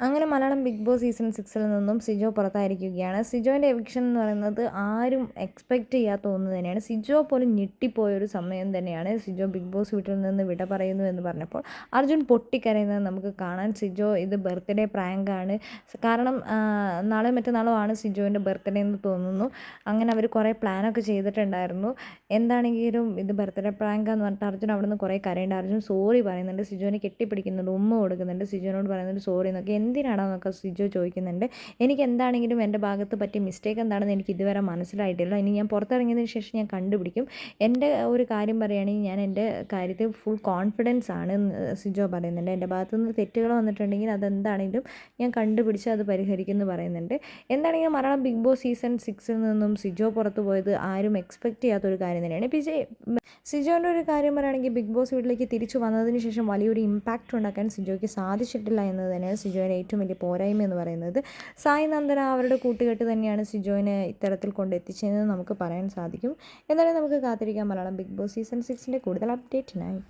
അങ്ങനെ Malayalam Bigg Boss season സിക്സിൽ നിന്നും സിജോ പുറത്തായിരിക്കുകയാണ്. സിജോന്റെ എവിക്ഷൻ എന്ന് പറയുന്നത് ആരും എക്സ്പെക്റ്റ് ചെയ്യാത്ത ഒന്ന് തന്നെയാണ്. സിജോ പോലും ഞെട്ടിപ്പോയൊരു സമയം തന്നെയാണ് സിജോ ബിഗ് ബോസ് വീട്ടിൽ നിന്ന് വിട പറയുന്നു എന്ന് പറഞ്ഞപ്പോൾ. അർജുൻ പൊട്ടിക്കരയുന്നത് നമുക്ക് കാണാൻ സിജോ ഇത് ബർത്ത്ഡേ പ്രാങ്കാണ് കാരണം നാളെ മറ്റന്നാളോ ആണ് സിജോന്റെ ബർത്ത്ഡേ എന്ന് തോന്നുന്നു. അങ്ങനെ അവർ കുറേ പ്ലാനൊക്കെ ചെയ്തിട്ടുണ്ടായിരുന്നു. എന്താണെങ്കിലും ഇത് ബർത്ത്ഡേ പ്രാങ്ക് എന്ന് പറഞ്ഞിട്ട് അർജുൻ അവിടെ നിന്ന് കുറേ കരയുണ്ട് അർജുൻ സോറി പറയുന്നുണ്ട്. സിജോനെ കെട്ടിപ്പിടിക്കുന്നുണ്ട്. ഉമ്മ കൊടുക്കുന്നുണ്ട്. സിജോനോട് പറയുന്നുണ്ട് സോറി എന്നൊക്കെ. എന്തിനാണെന്നൊക്കെ സിജോ ചോദിക്കുന്നുണ്ട്. എനിക്ക് എന്താണെങ്കിലും എന്റെ ഭാഗത്ത് പറ്റിയ മിസ്റ്റേക്ക് എന്താണെന്ന് എനിക്ക് ഇതുവരെ മനസ്സിലായിട്ടില്ല. ഇനി ഞാൻ പുറത്തിറങ്ങിയതിന് ശേഷം ഞാൻ കണ്ടുപിടിക്കും. എന്റെ ഒരു കാര്യം പറയുകയാണെങ്കിൽ ഞാൻ എന്റെ കാര്യത്തിൽ ഫുൾ കോൺഫിഡൻസ് ആണ് സിജോ പറയുന്നുണ്ട്. എന്റെ ഭാഗത്തുനിന്ന് തെറ്റുകൾ വന്നിട്ടുണ്ടെങ്കിൽ അതെന്താണെങ്കിലും ഞാൻ കണ്ടുപിടിച്ച് അത് പരിഹരിക്കുമെന്ന് പറയുന്നുണ്ട്. എന്താണെങ്കിലും മലയാളം ബിഗ് ബോസ് സീസൺ സിക്സിൽ നിന്നും സിജോ പുറത്തു പോയത് ആരും എക്സ്പെക്ട് ചെയ്യാത്തൊരു കാര്യം തന്നെയാണ്. പിജെ സിജോന്റെ ഒരു കാര്യം പറയുകയാണെങ്കിൽ ബിഗ് ബോസ് വീട്ടിലേക്ക് തിരിച്ചു വന്നതിന് ശേഷം വലിയൊരു ഇമ്പാക്റ്റ് ഉണ്ടാക്കാൻ സിജോയ്ക്ക് സാധിച്ചിട്ടില്ല എന്ന് തന്നെയാണ് സിജോയുടെ ഏറ്റവും വലിയ പോരായ്മ എന്ന് പറയുന്നത്. സായി നന്ദന അവരുടെ കൂട്ടുകെട്ട് തന്നെയാണ് സിജോയിനെ ഇത്തരത്തിൽ കൊണ്ടെത്തിച്ചതെന്ന് നമുക്ക് പറയാൻ സാധിക്കും. എന്നാലും നമുക്ക് കാത്തിരിക്കാം. മലയാളം ബിഗ് ബോസ് സീസൺ സിക്സിന്റെ കൂടുതൽ അപ്ഡേറ്റിനായി.